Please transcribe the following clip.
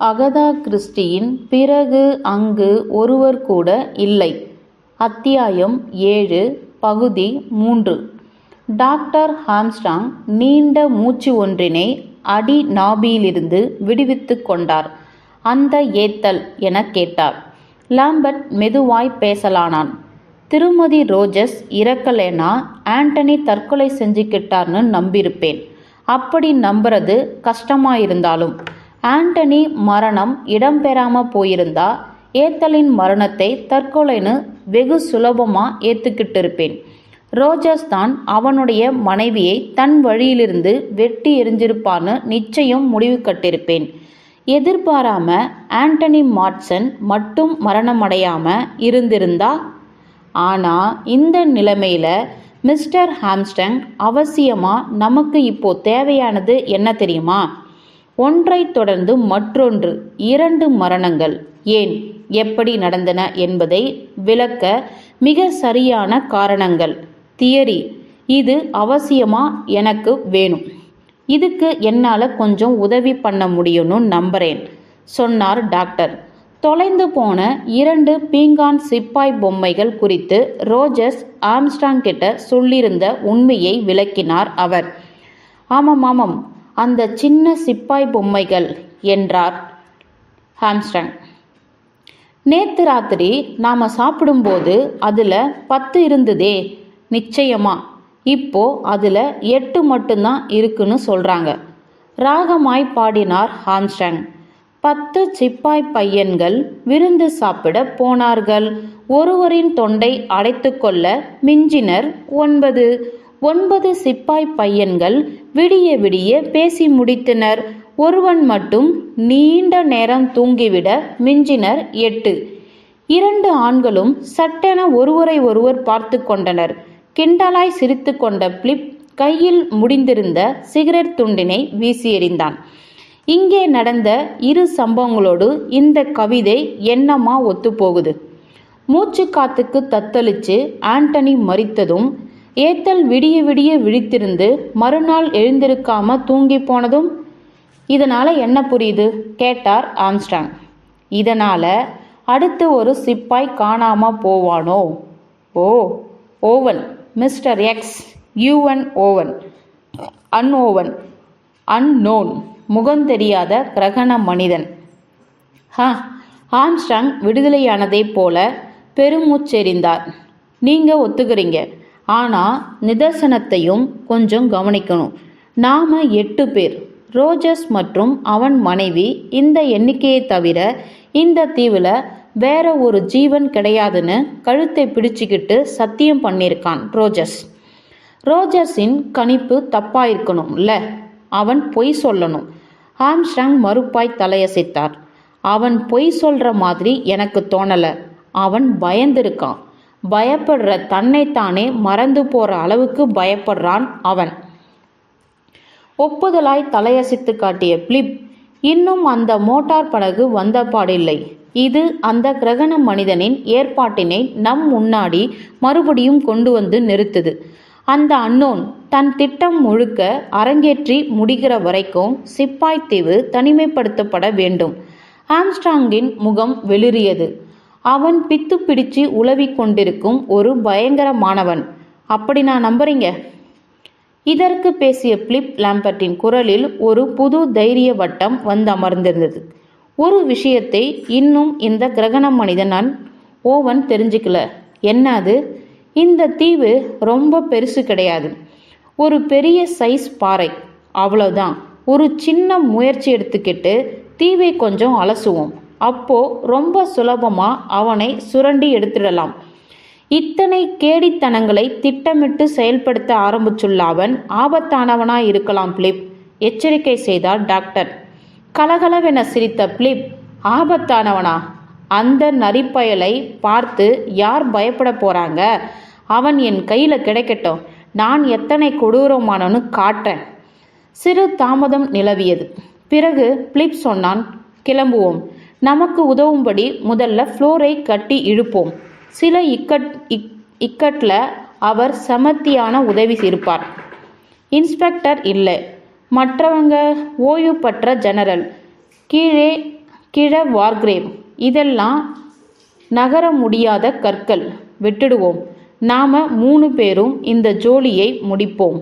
Agatha கிறிஸ்டியின் பிறகு அங்கு ஒருவர் கூட இல்லை. அத்தியாயம் ஏழு பகுதி மூன்று. டாக்டர் ஹாம்ஸ்டாங் நீண்ட மூச்சு ஒன்றினை அடி நாபியிலிருந்து விடுவித்து கொண்டார். அந்த ஏத்தல் என கேட்டார். லாம்பர்ட் மெதுவாய் பேசலானான். திருமதி ரோஜஸ் இறக்கலேனா ஆண்டனி தற்கொலை செஞ்சுக்கிட்டார்னு நம்பியிருப்பேன். அப்படி நம்புறது கஷ்டமாயிருந்தாலும் ஆண்டனி மரணம் இடம்பெறாம போயிருந்தா ஏத்தலின் மரணத்தை தற்கொலைன்னு வெகு சுலபமா ஏத்துக்கிட்டு இருப்பேன் ரோஜர்ஸ் தான் அவனுடைய மனைவியை தன் வழியிலிருந்து வெட்டி எரிஞ்சிருப்பான்னு நிச்சயம் முடிவு கட்டிருப்பேன். எதிர்பாராம ஆண்டனி மாட்சன் மட்டும் மரணமடையாம இருந்திருந்தா? ஆனா இந்த நிலைமையில மிஸ்டர் ஹாம்ஸ்டங் அவசியமா நமக்கு இப்போ தேவையானது என்ன தெரியுமா? ஒன்றை தொடர்ந்து மற்றொன்று இரண்டு மரணங்கள் ஏன் எப்படி நடந்தன என்பதை விளக்க மிக சரியான காரணங்கள். தியரி இது அவசியமா எனக்கு வேணும். இதுக்கு என்னால் கொஞ்சம் உதவி பண்ண முடியும்னு நம்புறேன் சொன்னார் டாக்டர். தொலைந்து போன இரண்டு பீங்கான் சிப்பாய் பொம்மைகள் குறித்து ரோஜர்ஸ் ஆம்ஸ்டாங் கிட்ட சொல்லியிருந்த உண்மையை விளக்கினார் அவர். ஆமாம் ஆமாம் அந்த சின்ன சிப்பாய் பொம்மைகள் என்றார் ஹாம்ஸ்டங் நேத்து ராத்திரி நாம் சாப்பிடும்போது அதில் பத்து இருந்ததே நிச்சயமா? இப்போ அதில் எட்டு மட்டும்தான் இருக்குன்னு சொல்கிறாங்க ராகமாய் பாடினார் ஹாம்ஸ்டங் பத்து சிப்பாய் பையன்கள் விருந்து சாப்பிட போனார்கள். ஒருவரின் தொண்டை அடைத்து கொள்ள மிஞ்சினர் ஒன்பது. ஒன்பது சிப்பாய் பையன்கள் விடிய விடிய பேசி முடித்தனர். ஒருவன் மட்டும் நீண்ட நேரம் தூங்கிவிட மிஞ்சினர் எட்டு. இரண்டு ஆண்களும் சட்டென ஒருவரை ஒருவர் பார்த்து கொண்டனர். கிண்டலாய் சிரித்து கொண்ட பிளிப் கையில் முடிந்திருந்த சிகரெட் துண்டினை வீசி எறிந்தான். இங்கே நடந்த இரு சம்பவங்களோடு இந்த கவிதை என்னமா ஒத்துப்போகுது. மூச்சு காத்துக்கு தத்தளிச்சு ஆண்டனி மறித்ததும் ஏத்தல் விடிய விடிய விழித்திருந்து மறுநாள் எழுந்திருக்காம தூங்கி போனதும் இதனால என்ன புரியுது? கேட்டார் ஆம்ஸ்டாங் இதனால அடுத்து ஒரு சிப்பாய் காணாம போவானோ? ஓ Owen mister X UN Owen unowen unknown முகந்தெரியாத கிரகண மனிதன். ஹ ஆம்ஸ்டாங் விடுதலையானதைப் போல பெருமூச்செறிந்தார். நீங்க ஒத்துக்கிறீங்க. ஆனால் நிதர்சனத்தையும் கொஞ்சம் கவனிக்கணும். நாம் எட்டு பேர் ரோஜர்ஸ் மற்றும் அவன் மனைவி இந்த எண்ணிக்கையை தவிர இந்த தீவில் வேற ஒரு ஜீவன் கிடையாதுன்னு கழுத்தை பிடிச்சிக்கிட்டு சத்தியம் பண்ணியிருக்கான் ரோஜஸ். ரோஜர்ஸின் கணிப்பு தப்பாயிருக்கணும்ல? அவன் பொய் சொல்லணும். ஆம்ஸ்டாங் மறுப்பாய் தலையசைத்தார். அவன் பொய் சொல்ற மாதிரி எனக்கு தோணல. அவன் பயந்திருக்கான். பயப்படுற தன்னைத்தானே மறந்து போற அளவுக்கு பயப்படுறான் அவன். ஒப்புதலாய் தலையசித்து காட்டிய பிளிப் இன்னும் அந்த மோட்டார் படகு வந்த பாடில்லை. இது அந்த கிரகண மனிதனின் ஏற்பாட்டினை நம் முன்னாடி மறுபடியும் கொண்டு வந்து நிறுத்துது. அந்த அன்னோன் தன் திட்டம் முழுக்க அரங்கேற்றி முடிகிற வரைக்கும் சிப்பாய் தீவு தனிமைப்படுத்தப்பட வேண்டும். ஆம்ஸ்டாங்கின் முகம் வெளிறியது. அவன் பித்து பிடிச்சு உளவி கொண்டிருக்கும் ஒரு பயங்கரமானவன் அப்படி நான் நம்புறீங்க? இதற்கு பேசிய பிலிப் லாம்பர்ட்டின் குரலில் ஒரு புது தைரிய வட்டம் வந்து அமர்ந்திருந்தது. ஒரு விஷயத்தை இன்னும் இந்த கிரகண மனிதனான் ஓவன் தெரிஞ்சுக்கல. என்ன அது? இந்த தீவு ரொம்ப பெருசு கிடையாது. ஒரு பெரிய சைஸ் பாறை. அவ்வளோதான் ஒரு சின்ன முயற்சி எடுத்துக்கிட்டு தீவை கொஞ்சம் அலசுவோம். அப்போது ரொம்ப சுலபமாக அவனை சுரண்டி எடுத்துடலாம். இத்தனை கேடித்தனங்களை திட்டமிட்டு செயல்படுத்த ஆரம்பிச்சுள்ள அவன் ஆபத்தானவனாய் இருக்கலாம் பிலிப். எச்சரிக்கை செய்தார் டாக்டர். கலகலவென சிரித்த பிலிப் ஆபத்தானவனா? அந்த நரிப்பயலை பார்த்து யார் பயப்பட போறாங்க? அவன் என் கையில் கிடைக்கட்டும். நான் எத்தனை கொடூரமானவனு காட்டுறேன். சிறு தாமதம் நிலவியது. பிறகு பிலிப் சொன்னான் கிளம்புவோம். நமக்கு உதவும்படி முதல்ல ஃப்ளோரை கட்டி இழுப்போம். சில இக்கட் இக் இக்கட்டில் அவர் சமத்தியான உதவி இருப்பார். இன்ஸ்பெக்டர் இல்லை. மற்றவங்க ஓய்வு பெற்ற ஜெனரல். கீழே கிழ வார்கிரேவ் இதெல்லாம் நகர முடியாத கற்கள். விட்டுடுவோம். நாம மூணு பேரும் இந்த ஜோலியை முடிப்போம்.